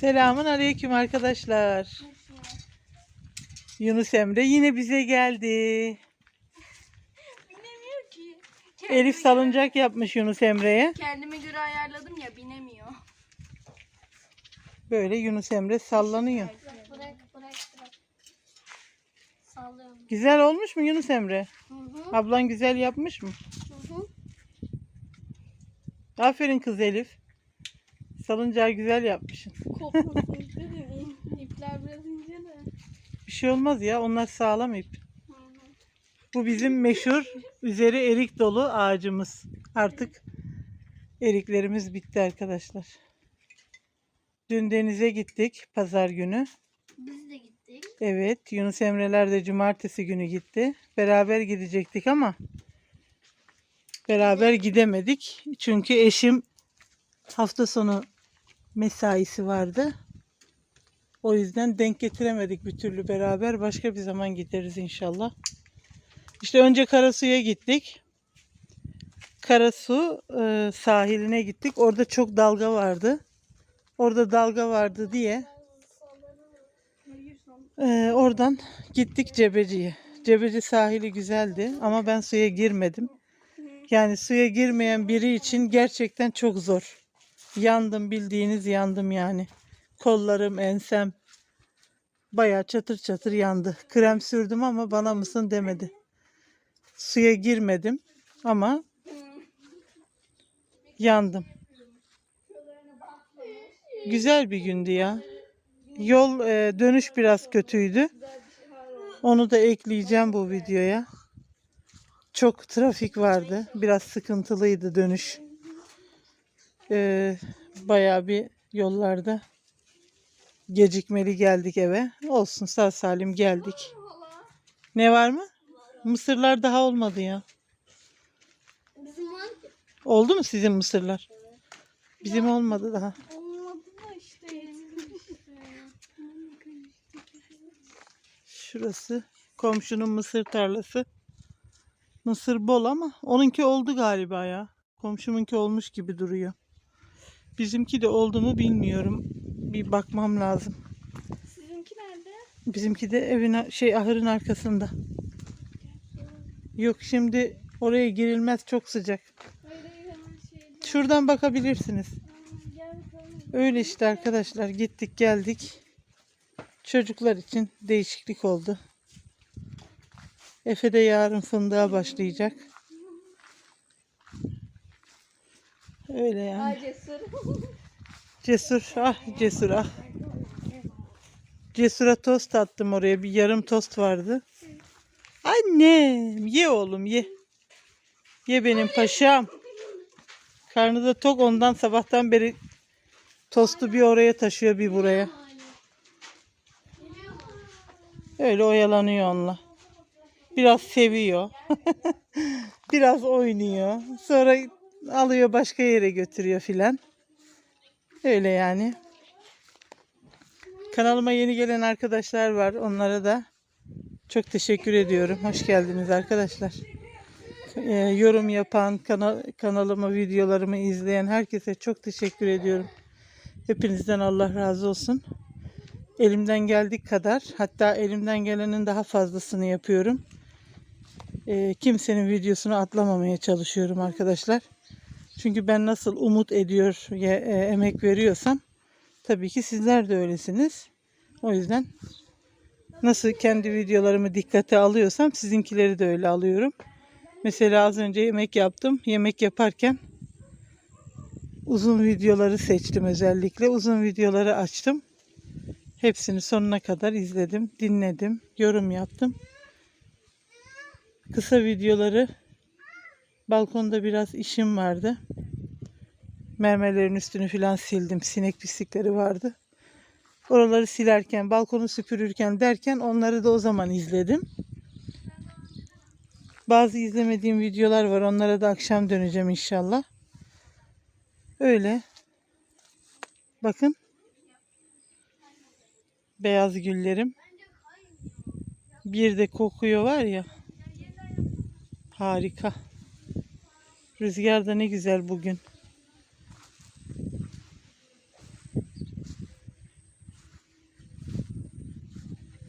Selamun aleyküm arkadaşlar. Yunus Emre yine bize geldi. Binemiyor ki. Elif salıncak yapmış Yunus Emre'ye. Kendime göre ayarladım ya binemiyor. Böyle Yunus Emre sallanıyor. Bırak bırak bırak. Sallıyorum. Güzel olmuş mu Yunus Emre? Hı hı. Ablan güzel yapmış mı? Hı hı. Aferin kız Elif. Salıncağı güzel yapmışsın. Kopmasın istedim. İpler biraz ince de. Bir şey olmaz ya onlar sağlam ip. Bu bizim meşhur üzeri erik dolu ağacımız. Artık eriklerimiz bitti arkadaşlar. Dün denize gittik pazar günü. Biz de gittik. Evet Yunus Emreler de cumartesi günü gitti. Beraber gidecektik ama beraber gidemedik. Çünkü eşim hafta sonu mesaisi vardı. O yüzden denk getiremedik bir türlü beraber. Başka bir zaman gideriz inşallah. İşte önce Karasu'ya gittik. Karasu e, sahiline gittik. Orada çok dalga vardı. Orada dalga vardı diye e, oradan gittik Cebeci'ye. Cebeci sahili güzeldi ama ben suya girmedim. Yani suya girmeyen biri için gerçekten çok zor. Yandım bildiğiniz yandım yani. Kollarım, ensem bayağı çatır çatır yandı. Krem sürdüm ama bana mısın demedi. Suya girmedim ama yandım. Güzel bir gündü ya. Yol e, dönüş biraz kötüydü. Onu da ekleyeceğim bu videoya. Çok trafik vardı. Biraz sıkıntılıydı dönüş. E, bayağı bir yollarda gecikmeli geldik eve. Olsun sağ salim geldik. Ne var mı? Mısırlar daha olmadı ya. Bizim var ki. Oldu mu sizin mısırlar? Bizim olmadı daha. Olmadı da işte. Şurası komşunun mısır tarlası. Mısır bol ama onunki oldu galiba ya. Komşumunki olmuş gibi duruyor. Bizimki de oldu mu bilmiyorum. Bir bakmam lazım. Sizinki nerede? Bizimki de evin şey ahırın arkasında. Yok şimdi oraya girilmez çok sıcak. Şuradan bakabilirsiniz. Öyle işte arkadaşlar gittik geldik. Çocuklar için değişiklik oldu. Efe de yarın fındığa başlayacak. Öyle yani. Ay cesur. Cesur ah cesur ah. Cesura tost attım oraya. Bir yarım tost vardı. Annem ye oğlum ye. Ye benim paşam. Karnı da tok ondan sabahtan beri tostu bir oraya taşıyor bir buraya. Öyle oyalanıyor onunla. Biraz seviyor. Biraz oynuyor. Sonra alıyor başka yere götürüyor filan. Öyle yani. Kanalıma yeni gelen arkadaşlar var. Onlara da çok teşekkür ediyorum. Hoş geldiniz arkadaşlar. Ee, yorum yapan, kanal, kanalımı, videolarımı izleyen herkese çok teşekkür ediyorum. Hepinizden Allah razı olsun. Elimden geldik kadar, hatta elimden gelenin daha fazlasını yapıyorum. Ee, kimsenin videosunu atlamamaya çalışıyorum arkadaşlar. Çünkü ben nasıl umut ediyor, e, emek veriyorsam tabii ki sizler de öylesiniz. O yüzden nasıl kendi videolarımı dikkate alıyorsam sizinkileri de öyle alıyorum. Mesela az önce yemek yaptım. Yemek yaparken uzun videoları seçtim özellikle. Uzun videoları açtım. Hepsini sonuna kadar izledim, dinledim, yorum yaptım. Kısa videoları balkonda biraz işim vardı. Mermerlerin üstünü filan sildim. Sinek pislikleri vardı. Oraları silerken, balkonu süpürürken derken onları da o zaman izledim. Bazı izlemediğim videolar var. Onlara da akşam döneceğim inşallah. Öyle. Bakın. Beyaz güllerim. Bir de kokuyor var ya. Harika. Rüzgar da ne güzel bugün.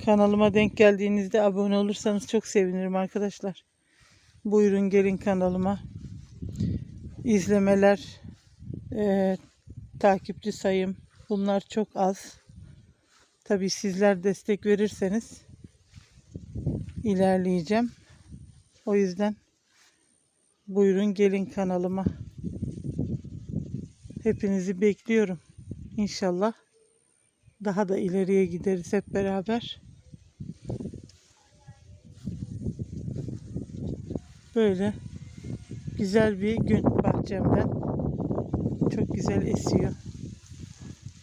Kanalıma denk geldiğinizde abone olursanız çok sevinirim arkadaşlar. Buyurun gelin kanalıma. İzlemeler, eee, takipçi sayım bunlar çok az. Tabii sizler destek verirseniz ilerleyeceğim. O yüzden buyurun gelin kanalıma. Hepinizi bekliyorum. İnşallah daha da ileriye gideriz hep beraber. Böyle güzel bir gün bahçemden. Çok güzel esiyor.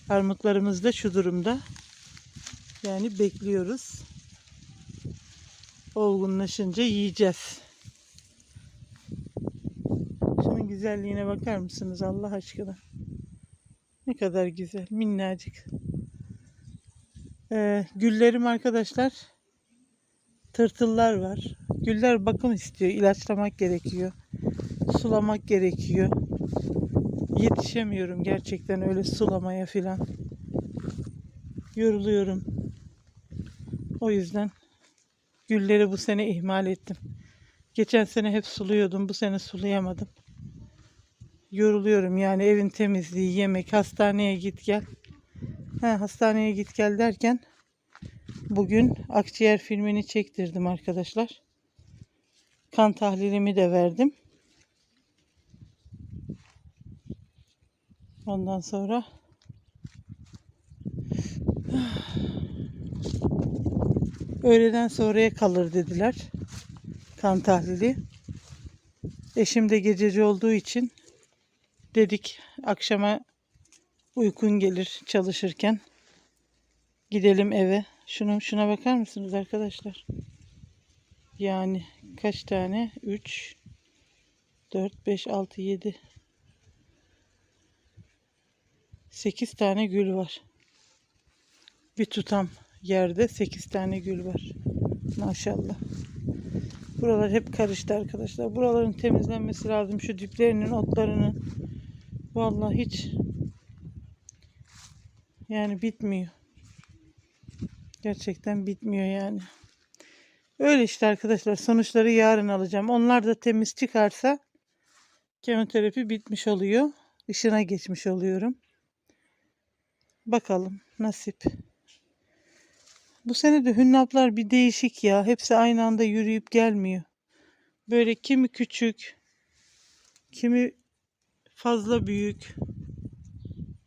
Armutlarımız da şu durumda. Yani bekliyoruz. Olgunlaşınca yiyeceğiz. Şunun güzelliğine bakar mısınız Allah aşkına? Ne kadar güzel, minnacık. Ee, güllerim arkadaşlar, tırtıllar var. Güller bakım istiyor, ilaçlamak gerekiyor, sulamak gerekiyor. Yetişemiyorum gerçekten öyle sulamaya filan. Yoruluyorum. O yüzden gülleri bu sene ihmal ettim. Geçen sene hep suluyordum, bu sene sulayamadım. Yoruluyorum yani evin temizliği, yemek, hastaneye git gel. Ha, hastaneye git gel derken bugün akciğer filmini çektirdim arkadaşlar. Kan tahlilimi de verdim. Ondan sonra öğleden sonraya kalır dediler. Kan tahlili. Eşim de gececi olduğu için dedik akşama uykun gelir çalışırken gidelim eve. Şunu şuna bakar mısınız arkadaşlar? Yani kaç tane? 3 4 5 6 7 8 tane gül var. Bir tutam yerde 8 tane gül var. Maşallah. Buralar hep karıştı arkadaşlar. Buraların temizlenmesi lazım. Şu diplerinin, otlarının. Vallahi hiç yani bitmiyor. Gerçekten bitmiyor yani. Öyle işte arkadaşlar. Sonuçları yarın alacağım. Onlar da temiz çıkarsa kemoterapi bitmiş oluyor. Işına geçmiş oluyorum. Bakalım nasip. Bu sene de hünnaplar bir değişik ya. Hepsi aynı anda yürüyüp gelmiyor. Böyle kimi küçük, kimi fazla büyük.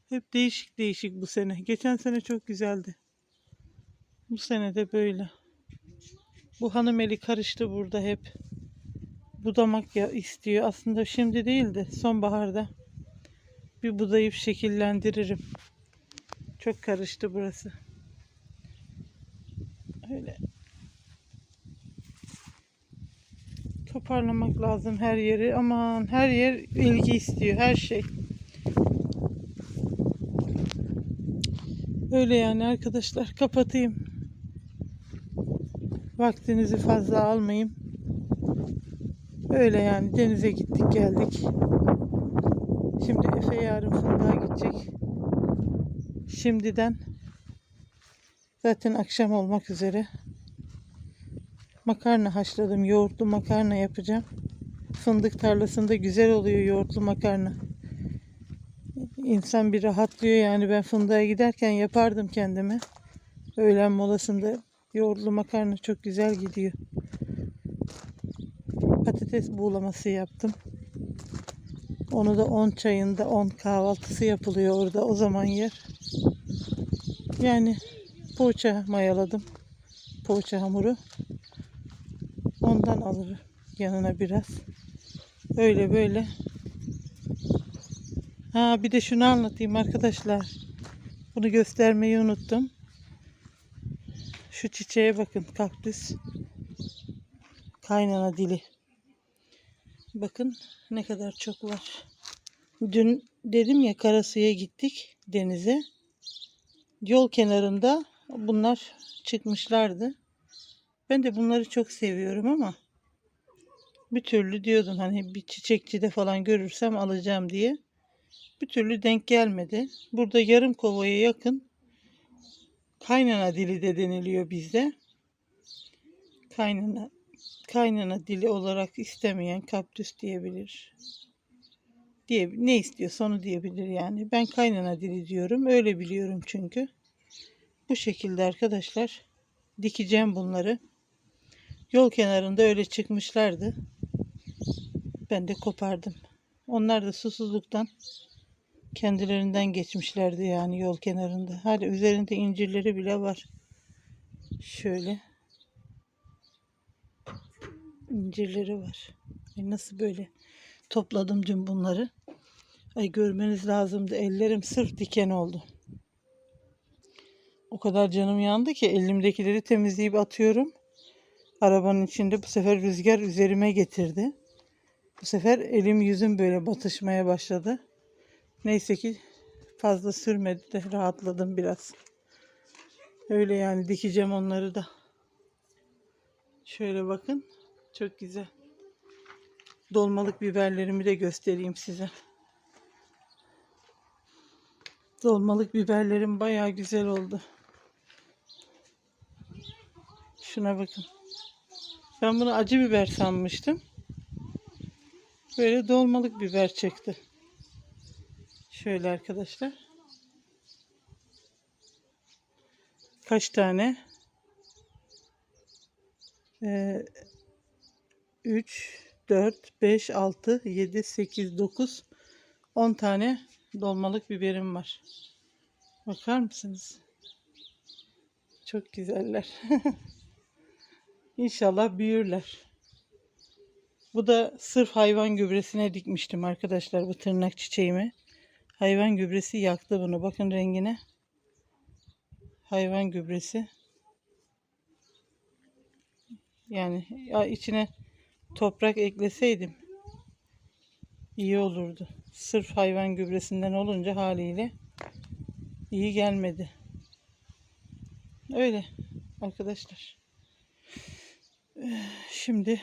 Hep değişik değişik bu sene. Geçen sene çok güzeldi. Bu sene de böyle. Bu hanım eli karıştı burada hep. Budamak ya istiyor. Aslında şimdi değil de sonbaharda bir budayıp şekillendiririm. Çok karıştı burası. Öyle. Toparlamak lazım her yeri. Aman her yer ilgi istiyor. Her şey. Öyle yani arkadaşlar. Kapatayım. Vaktinizi fazla almayayım. Öyle yani denize gittik geldik. Şimdi Efe yarın fındığa gidecek. Şimdiden zaten akşam olmak üzere makarna haşladım. Yoğurtlu makarna yapacağım. Fındık tarlasında güzel oluyor yoğurtlu makarna. İnsan bir rahatlıyor yani ben fındığa giderken yapardım kendime. Öğlen molasında yoğurtlu makarna çok güzel gidiyor. Patates buğulaması yaptım. Onu da 10 çayında 10 kahvaltısı yapılıyor orada o zaman yer. Yani poğaça mayaladım. Poğaça hamuru. Ondan alır yanına biraz. Öyle böyle. Ha bir de şunu anlatayım arkadaşlar. Bunu göstermeyi unuttum. Şu çiçeğe bakın kaktüs. Kaynana dili. Bakın ne kadar çok var. Dün dedim ya Karasu'ya gittik denize. Yol kenarında bunlar çıkmışlardı. Ben de bunları çok seviyorum ama bir türlü diyordum hani bir çiçekçide falan görürsem alacağım diye. Bir türlü denk gelmedi. Burada yarım kovaya yakın Kaynana dili de deniliyor bizde. Kaynana kaynana dili olarak istemeyen kaktüs diyebilir. Diye, ne istiyorsa onu diyebilir yani. Ben kaynana dili diyorum. Öyle biliyorum çünkü. Bu şekilde arkadaşlar dikeceğim bunları. Yol kenarında öyle çıkmışlardı. Ben de kopardım. Onlar da susuzluktan kendilerinden geçmişlerdi yani yol kenarında. Hala üzerinde incirleri bile var. Şöyle. incirleri var. Ay nasıl böyle topladım dün bunları. Ay görmeniz lazımdı. Ellerim sırf diken oldu. O kadar canım yandı ki elimdekileri temizleyip atıyorum. Arabanın içinde bu sefer rüzgar üzerime getirdi. Bu sefer elim yüzüm böyle batışmaya başladı. Neyse ki fazla sürmedi de rahatladım biraz. Öyle yani dikeceğim onları da. Şöyle bakın. Çok güzel. Dolmalık biberlerimi de göstereyim size. Dolmalık biberlerim bayağı güzel oldu. Şuna bakın. Ben bunu acı biber sanmıştım. Böyle dolmalık biber çıktı. Şöyle arkadaşlar. Kaç tane? Ee, 3, 4, 5, 6, 7, 8, 9, 10 tane dolmalık biberim var. Bakar mısınız? Çok güzeller. İnşallah büyürler. Bu da sırf hayvan gübresine dikmiştim arkadaşlar bu tırnak çiçeğimi. Hayvan gübresi yaktı bunu. Bakın rengine. Hayvan gübresi. Yani ya içine toprak ekleseydim iyi olurdu. Sırf hayvan gübresinden olunca haliyle iyi gelmedi. Öyle arkadaşlar. Şimdi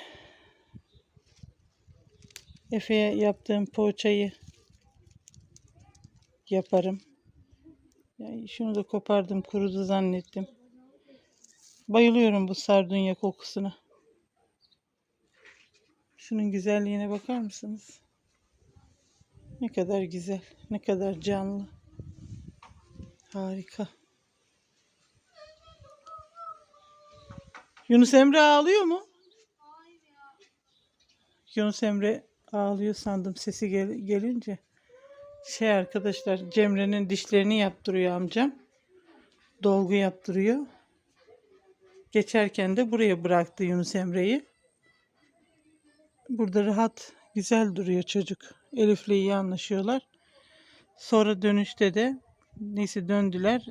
Efe'ye yaptığım poğaçayı yaparım. Yani şunu da kopardım kurudu zannettim. Bayılıyorum bu sardunya kokusuna. Şunun güzelliğine bakar mısınız? Ne kadar güzel, ne kadar canlı. Harika. Yunus Emre ağlıyor mu? Yunus Emre ağlıyor sandım sesi gel- gelince. Şey arkadaşlar Cemre'nin dişlerini yaptırıyor amcam. Dolgu yaptırıyor. Geçerken de buraya bıraktı Yunus Emre'yi. Burada rahat, güzel duruyor çocuk. Elif'le iyi anlaşıyorlar. Sonra dönüşte de neyse döndüler.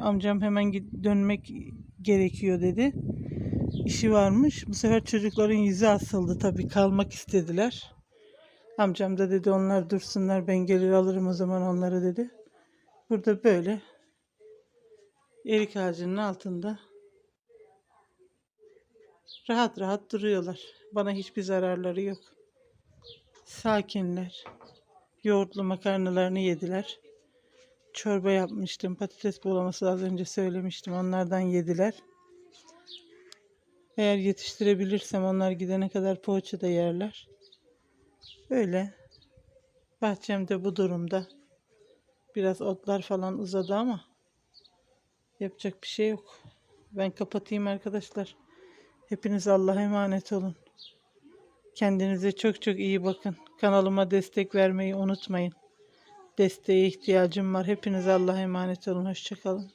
Amcam hemen dönmek gerekiyor dedi. İşi varmış. Bu sefer çocukların yüzü asıldı tabii kalmak istediler. Amcam da dedi onlar dursunlar ben gelir alırım o zaman onları dedi. Burada böyle erik ağacının altında rahat rahat duruyorlar. Bana hiçbir zararları yok. Sakinler. Yoğurtlu makarnalarını yediler. Çorba yapmıştım. Patates bulaması az önce söylemiştim. Onlardan yediler. Eğer yetiştirebilirsem onlar gidene kadar poğaça da yerler. Öyle. Bahçemde bu durumda. Biraz otlar falan uzadı ama yapacak bir şey yok. Ben kapatayım arkadaşlar. Hepiniz Allah'a emanet olun. Kendinize çok çok iyi bakın. Kanalıma destek vermeyi unutmayın. Desteğe ihtiyacım var. Hepiniz Allah'a emanet olun. Hoşçakalın.